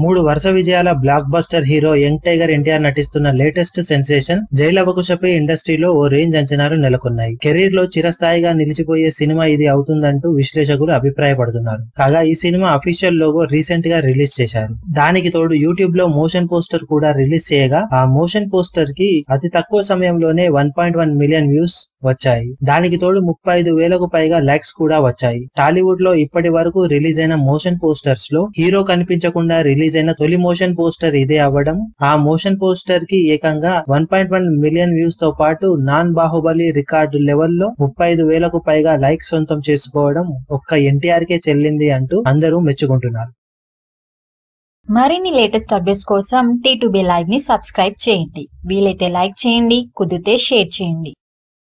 మూడు వరుస విజయాల blockbuster hero young tiger NTR నటిస్తున్న లేటెస్ట్ సెన్సేషన్ జైలవకుశపై ఇండస్ట్రీలో ఓ రేంజ్ అంచనాలు నెలకొన్నాయి. కెరీర్లో చిరస్థాయిగా నిలిచిపోయే సినిమా ఇది అవుతుందంటూ విశ్లేషకులు అభిప్రాయపడుతున్నారు. కాగా ఈ సినిమా అఫీషియల్ లోగో రీసెంట్గా రిలీజ్ చేశారు. దానికి తోడు యూట్యూబ్లో మోషన్ పోస్టర్ కూడా రిలీజ్ చేయగా ఆ మోషన్ పోస్టర్కి అతి తక్కువ సమయంలోనే one point one million views వచ్చాయి. దానికి తోడు ముప్పై ఐదు వేలకు పైగా లైక్స్ కూడా వచ్చాయి. టాలీవుడ్లో ఇప్పటి వరకు రిలీజ్ అయిన మోషన్ పోస్టర్స్లో హీరో కనిపించకుండా రిలీజ్ అయిన తొలి మోషన్ పోస్టర్ ఇదే అవ్వడం ఆ మోషన్ పోస్టర్కి ఏకంగా వన్ పాయింట్ వన్ మిలియన్ వ్యూస్తో పాటు నాన్ బాహుబలి రికార్డు లెవెల్లో ముప్పై ఐదు వేలకు పైగా లైక్స్ సొంతం చేసుకోవడం ఒక్క ఎన్టీఆర్ కే చెల్లింది అంటూ అందరూ మెచ్చుకుంటున్నారు. మరిన్ని లేటెస్ట్ అప్డేట్స్ కోసం టీ లైవ్ని సబ్స్క్రైబ్ చేయండి. వీలైతే లైక్ చేయండి కుదిరితే షేర్ చేయండి.